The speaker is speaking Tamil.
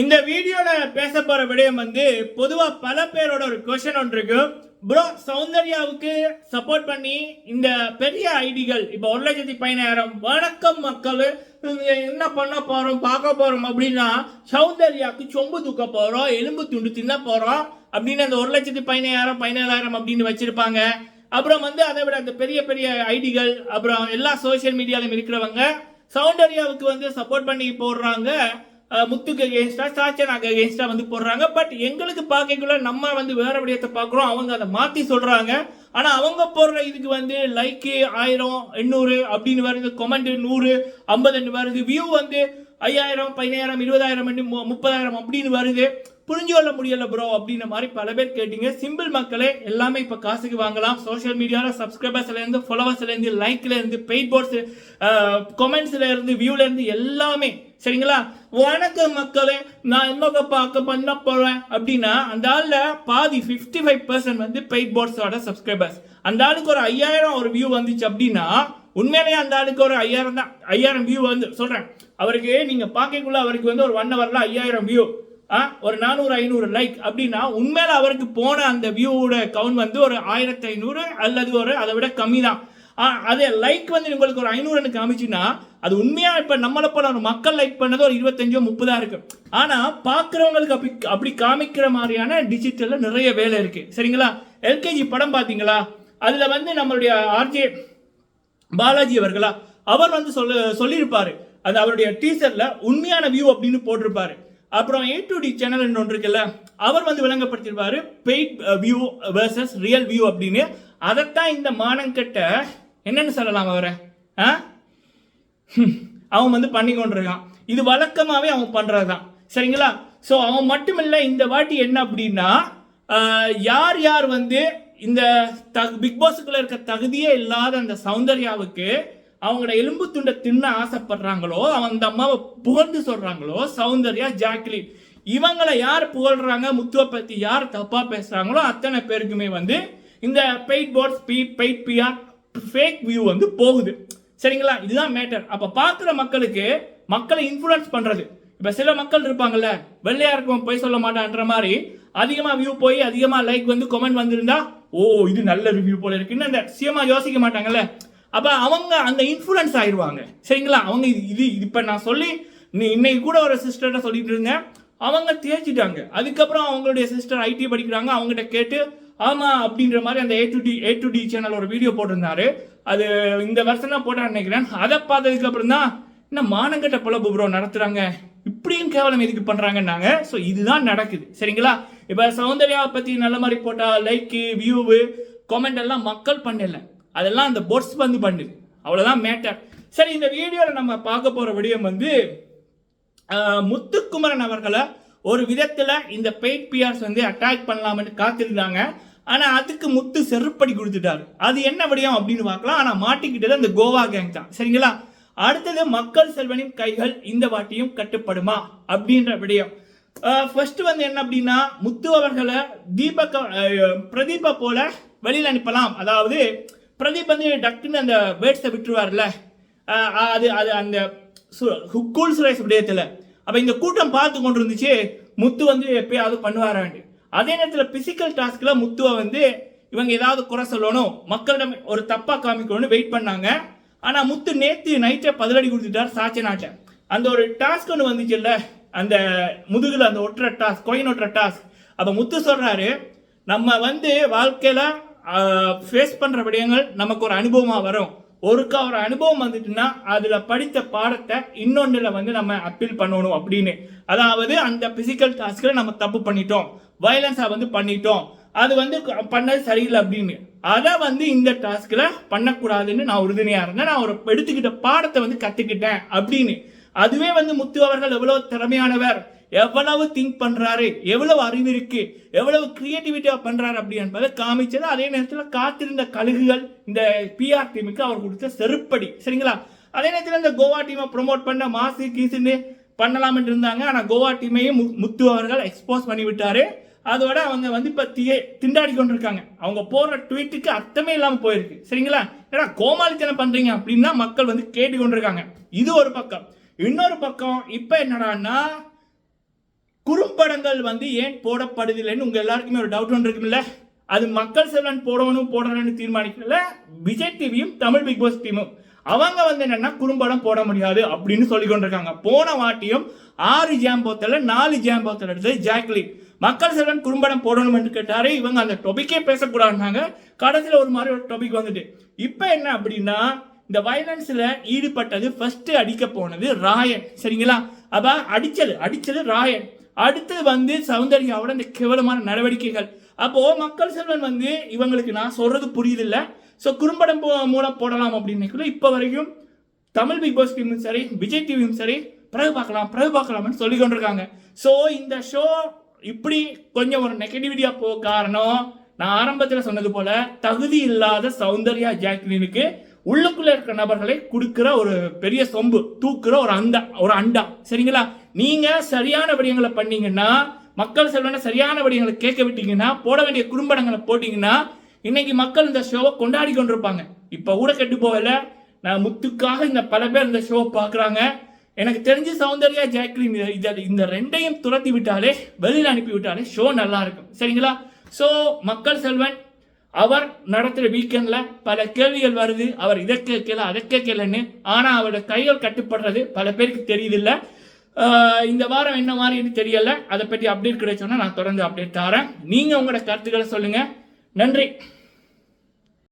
இந்த வீடியோல பேச போற விடயம் வந்து பொதுவா பல பேரோட ஒரு கொஷன் ஒன்று இருக்கு. ப்ரோ சௌந்தர்யாவுக்கு சப்போர்ட் பண்ணி இந்த பெரிய ஐடிகள் இப்போ ஒரு லட்சத்தி பதினாயிரம் வணக்கம் மக்கள் என்ன பண்ண போறோம் பார்க்க போறோம் அப்படின்னா சௌந்தர்யாவுக்கு சொம்பு தூக்க போறோம் எலும்பு துண்டு தின்ன போறோம் அப்படின்னு அந்த ஒரு லட்சத்தி பதினாயிரம் பதினேழாயிரம் அப்படின்னு வச்சிருப்பாங்க. அப்புறம் வந்து அதை விட அந்த பெரிய பெரிய ஐடிகள் அப்புறம் எல்லா சோஷியல் மீடியாலையும் இருக்கிறவங்க சௌந்தர்யாவுக்கு வந்து சப்போர்ட் பண்ணி போடுறாங்க. முத்துக்கு அகேன்ஸ்டா சாச்சனாக்கு அகேன்ஸ்டா வந்து போடுறாங்க. பட் எங்களுக்கு பார்க்கக்குள்ள நம்ம வந்து வேற விடயத்தை பார்க்குறோம். அவங்க அதை மாற்றி சொல்கிறாங்க ஆனால் அவங்க போடுற இதுக்கு வந்து லைக்கு ஆயிரம் எண்ணூறு அப்படின்னு வருது கொமெண்ட்டு நூறு ஐம்பதுன்னு வருது வியூ வந்து ஐயாயிரம் பதினாயிரம் இருபதாயிரம் மு- முப்பதாயிரம் அப்படின்னு வருது. புரிஞ்சு கொள்ள முடியல ப்ரோ அப்படின்ற மாதிரி பல பேர் கேட்டீங்க. சிம்பிள் மக்களே எல்லாமே இப்போ காசுக்கு வாங்கலாம். சோஷியல் மீடியாவில் சப்ஸ்கிரைபர்ஸ்லேருந்து ஃபாலோவர்ஸ்லேருந்து லைக்லேருந்து பெயிட் போர்ட்ஸ் கொமெண்ட்ஸ்லேருந்து வியூலேருந்து எல்லாமே சரிங்களா? வணக்கம் மக்களே நான் என்னங்க பார்க்க பண்ண போகிறேன் அப்படின்னா அந்த ஆளில் பாதி 55% ஃபைவ் பர்சன்ட் வந்து பெயிட் போர்ட்ஸோட சப்ஸ்கிரைபர்ஸ் அந்த ஆளுக்கு ஒரு ஐயாயிரம் ஒரு வியூ வந்துச்சு அப்படின்னா உண்மையிலேயே அந்த ஆளுக்கு ஒரு ஐயாயிரம் தான் ஐயாயிரம் வியூ வந்து சொல்கிறேன் அவருக்கு நீங்கள் பார்க்கக்குள்ள அவருக்கு வந்து ஒரு ஒன் ஹவரில் ஐயாயிரம் வியூ ஒரு நானூறு ஐநூறு லைக் அப்படின்னா உண்மையில் அவருக்கு போன அந்த வியூவோட கவுண்ட் வந்து ஒரு ஆயிரத்தி ஐநூறு அல்லது ஒரு அதை விட கம்மி தான். அதே லைக் வந்து உங்களுக்கு ஒரு ஐநூறுன்னு காமிச்சுன்னா அது உண்மையாக இப்போ நம்மளை போல ஒரு மக்கள் லைக் பண்ணது ஒரு இருபத்தஞ்சோ முப்பதாக இருக்கு. ஆனால் பார்க்குறவங்களுக்கு அப்படி அப்படி காமிக்கிற மாதிரியான டிஜிட்டலில் நிறைய வேலை இருக்கு. சரிங்களா? எல்கேஜி படம் பார்த்தீங்களா? அதில் வந்து நம்மளுடைய ஆர்ஜே பாலாஜி அவர்களா அவர் வந்து சொல்ல சொல்லியிருப்பார். அது அவருடைய டீசரில் உண்மையான வியூ அப்படின்னு போட்டிருப்பாரு. அப்புறம் ஏ டு டி சேனல் ஒன்று இருக்குல்ல அவர் வந்து விளங்கப்படுத்திருப்பாரு paid view versus real view அப்படின்னு. அதைத்தான் இந்த மானங்கிட்ட என்னன்னு சொல்லலாம் அவரை? ஆ? அவன் வந்து பண்ணி கொண்டிருக்கான். இது வழக்கமாகவே அவன் பண்ணுறது தான் சரிங்களா? ஸோ அவன் மட்டும் இல்லை இந்த வாட்டி என்ன அப்படின்னா யார் யார் வந்து இந்த த பிக் பாஸுக்குள்ள இருக்க தகுதியே இல்லாத அந்த சௌந்தர்யாவுக்கு அவங்களோட எலும்பு துண்டை தின்ன ஆசைப்படுறாங்களோ அவன் அந்த அம்மாவை புகழ்ந்து சொல்கிறாங்களோ சௌந்தர்யா ஜாக்லின் இவங்களை யார் புகழ்கிறாங்க முத்துவை பத்தி யார் தப்பாக பேசுகிறாங்களோ அத்தனை பேருக்குமே வந்து இந்த paid ports B paid PR fake view வந்து போகுது. சரிங்களா? இதுதான் மேட்டர் அப்போ பார்க்குற மக்களுக்கு மக்களை இன்ஃப்ளூயன்ஸ் பண்ணுறது இப்போ சில மக்கள் இருப்பாங்கல்ல வெள்ளையாக இருக்கும் போய் சொல்ல மாட்டான்ற மாதிரி அதிகமாக வியூ போய் அதிகமாக லைக் வந்து கமெண்ட் வந்திருந்தா ஓ இது நல்ல ரிவ்யூ போல இருக்குன்னு அந்த சியமா யோசிக்க மாட்டாங்கல்ல. அப்போ அவங்க அந்த இன்ஃப்ளூயன்ஸ் ஆயிடுவாங்க சரிங்களா? அவங்க இது இது இப்போ நான் சொல்லி நீ இன்னைக்கு கூட ஒரு சிஸ்டர்கிட்ட சொல்லிட்டு இருந்தேன். அவங்க தேய்ச்சிட்டாங்க. அதுக்கப்புறம் அவங்களுடைய சிஸ்டர் ஐடி படிக்கிறாங்க. அவங்ககிட்ட கேட்டு ஆமாம் அப்படின்ற மாதிரி அந்த A to D A to D channel ஒரு வீடியோ போட்டிருந்தாரு. அது இந்த வருஷம் தான் நினைக்கிறேன். அதை பார்த்ததுக்கு அப்புறம் தான் என்ன மானங்கட்ட பொழப்பு ப்ரோ நடத்துகிறாங்க இப்படியும் கேவலம் எதுக்கு பண்ணுறாங்கன்னாங்க ஸோ இதுதான் நடக்குது. சரிங்களா? இப்போ சௌந்தர்யாவை பற்றி நல்ல மாதிரி போட்டால் லைக்கு வியூவு கமெண்ட் எல்லாம் மக்கள் பண்ணலை. அதெல்லாம் அந்த பொட்ஸ் வந்து பண்ணுது. அவ்வளோதான் மேட்டர் சரி இந்த வீடியோவில் நம்ம பார்க்க போகிற விடயம் வந்து முத்துக்குமரன் அவர்களை ஒரு விதத்தில் இந்த பெயிட் பிஆர்ஸ் வந்து அட்டாக் பண்ணலாம்னு காத்திருந்தாங்க. ஆனால் அதுக்கு முத்து செருப்படி கொடுத்துட்டாரு. அது என்ன விடயம் அப்படின்னு பார்க்கலாம். ஆனால் மாட்டிக்கிட்டது அந்த கோவா கேங் தான். சரிங்களா? அடுத்தது மக்கள் செல்வனின் கைகள் இந்த வாட்டியும் கட்டுப்படுமா அப்படின்ற விடயம். ஃபர்ஸ்ட் வந்து என்ன அப்படின்னா முத்து அவர்களை தீபக் பிரதீப போல வெளியில் அனுப்பலாம். அதாவது பிரதீப் வந்து டக்குன்னு அந்த வேர்ட்ஸை விட்டுருவார்ல அது அது அந்த சு- கூல் சுரேஷ் விடயத்தில் அப்போ இந்த கூட்டம் பார்த்து கொண்டு இருந்துச்சு முத்து வந்து எப்பயாவது பண்ணுவாராண்டு அதே நேரத்தில் பிசிக்கல் டாஸ்கில் முத்துவை வந்து இவங்க ஏதாவது குறை சொல்லணும் மக்களிடம் ஒரு தப்பாக காமிக்கணும்னு வெயிட் பண்ணாங்க. ஆனால் முத்து நேற்று நைட்டே பதிலடி கொடுத்துட்டார் சாட்சி நாட்டை. அந்த ஒரு டாஸ்க் ஒன்று வந்துச்சுல்ல அந்த முதுகில் அந்த ஒட்டுற டாஸ்க் கொயின் ஒட்டுற டாஸ்க் அப்போ முத்து சொல்கிறாரு நம்ம வந்து வாழ்க்கையில் ஃபேஸ் பண்ணுற விடயங்கள் நமக்கு ஒரு அனுபவமாக வரும். ஒருக்கா ஒரு அனுபவம் வந்துட்டுன்னா அதில் படித்த பாடத்தை இன்னொன்றில் வந்து நம்ம அப்பீல் பண்ணணும் அப்படின்னு. அதாவது அந்த பிசிக்கல் டாஸ்க்கில் நம்ம தப்பு பண்ணிட்டோம். வயலன்ஸாக வந்து பண்ணிட்டோம். அது வந்து பண்ணது சரியில்லை அப்படின்னு. அதை வந்து இந்த டாஸ்கில் பண்ணக்கூடாதுன்னு நான் உறுதுணையாக இருந்தேன். நான் ஒரு எடுத்துக்கிட்ட பாடத்தை வந்து கற்றுக்கிட்டேன் அப்படின்னு. அதுவே வந்து முத்து அவர்கள் எவ்வளோ திறமையானவர். எவ்வளவு திங்க் பண்ணுறாரு எவ்வளவு அறிவு இருக்கு? எவ்வளவு கிரியேட்டிவிட்டியாக பண்ணுறாரு அப்படி என்பதை காமிச்சது. அதே நேரத்தில் காத்திருந்த கழுகுகள் இந்த பிஆர் டீமுக்கு அவர் கொடுத்த செருப்படி. சரிங்களா? அதே நேரத்தில் இந்த கோவா டீமை ப்ரோமோட் பண்ண மாசு கீசுன்னு பண்ணலாம்னு இருந்தாங்க. ஆனால் கோவா டீமையும் முத்து அவர்கள் எக்ஸ்போஸ் பண்ணி விட்டாரு அதோட அவங்க வந்து இப்போ தியே திண்டாடி கொண்டிருக்காங்க. அவங்க போடுற ட்வீட்டுக்கு அர்த்தமே இல்லாமல் போயிருக்கு. சரிங்களா? ஏன்னா கோமாளித்தனம் பண்ணுறீங்க அப்படின்னா மக்கள் வந்து கேட்டு கொண்டிருக்காங்க இது ஒரு பக்கம். இன்னொரு பக்கம் இப்போ என்னடான்னா குறும்படங்கள் வந்து ஏன் போடப்படுதில்லைன்னு உங்கள் எல்லாருக்குமே ஒரு டவுட் ஒன்று இருக்குல்ல அது மக்கள் செல்வன் போடணும் போடணும்னு தீர்மானிக்கல. விஜய் டிவியும் தமிழ் பிக் பாஸ் டீமும். அவங்க வந்து என்னன்னா குறும்படம் போட முடியாது அப்படின்னு சொல்லி கொண்டிருக்காங்க. போன வாட்டியும் ஆறு ஜாம் நாலு ஜாம் போத்தல் எடுத்தது ஜாக்லின் மக்கள் செல்வன் குறும்படம் போடணும் என்று கேட்டாரு. இவங்க அந்த டொபிக்கே பேசக்கூடாதுனாங்க கடைசியில் ஒரு மாதிரி ஒரு டொபிக் வந்துட்டு. இப்போ என்ன அப்படின்னா இந்த வயலன்ஸில் ஈடுபட்டது ஃபர்ஸ்ட் அடிக்க போனது ராயன். சரிங்களா? அப்ப அடிச்சது அடிச்சது ராயன். அடுத்து வந்து சௌந்தர்யாவோட இந்த கேவலமான நடவடிக்கைகள். அப்போ மக்கள் செல்வன் வந்து இவங்களுக்கு நான் சொல்றது புரியுதில்ல. ஸோ குறும்படம் போ- மூலம் போடலாம் அப்படின்னு இப்போ வரைக்கும் தமிழ் பிக் பாஸ் டிவியும் சரி விஜய் டிவியும் சரி பிறகு பார்க்கலாம் பிறகு பார்க்கலாம்னு சொல்லி கொண்டிருக்காங்க. ஸோ இந்த ஷோ இப்படி கொஞ்சம் ஒரு நெகட்டிவிட்டியாக போக காரணம் நான் ஆரம்பத்தில் சொன்னது போல தகுதி இல்லாத சௌந்தர்யா ஜாக்லினுக்கு உள்ளுக்குள்ளே இருக்கிற நபர்களை கொடுக்குற ஒரு பெரிய சொம்பு தூக்குற ஒரு அண்டா ஒரு அண்டா. சரிங்களா? நீங்க சரியான விடயங்களை பண்ணீங்கன்னா மக்கள் செல்வன சரியான விடயங்களை கேட்க விட்டீங்கன்னா போட வேண்டிய குறும்படங்களை போட்டீங்கன்னா இன்னைக்கு மக்கள் இந்த ஷோவை கொண்டாடி கொண்டிருப்பாங்க. இப்ப கூட கெட்டு போகல. நான் முத்துக்காக இந்த பல பேர் இந்த ஷோவை பார்க்குறாங்க. எனக்கு தெரிஞ்சு சௌந்தர்யா ஜாக்லின் இதை இந்த ரெண்டையும் துரத்தி விட்டாலே வெளியில் அனுப்பி விட்டாலே ஷோ நல்லா இருக்கும். சரிங்களா? ஸோ மக்கள் செல்வன் அவர் நடத்துகிற வீக்கெண்டில் பல கேள்விகள் வருது. அவர் இதை கேட்கல அதை கேட்கலன்னு ஆனால் அவரோட கைகள் கட்டுப்படுறது பல பேருக்கு தெரியுதில்ல. இந்த வாரம் என்ன மாதிரி தெரியல. அதை பற்றி அப்டேட் கிடைச்சோன்னா நான் தொடர்ந்து அப்டேட் தரேன். நீங்கள் உங்களோட கருத்துக்களை சொல்லுங்கள் நன்றி.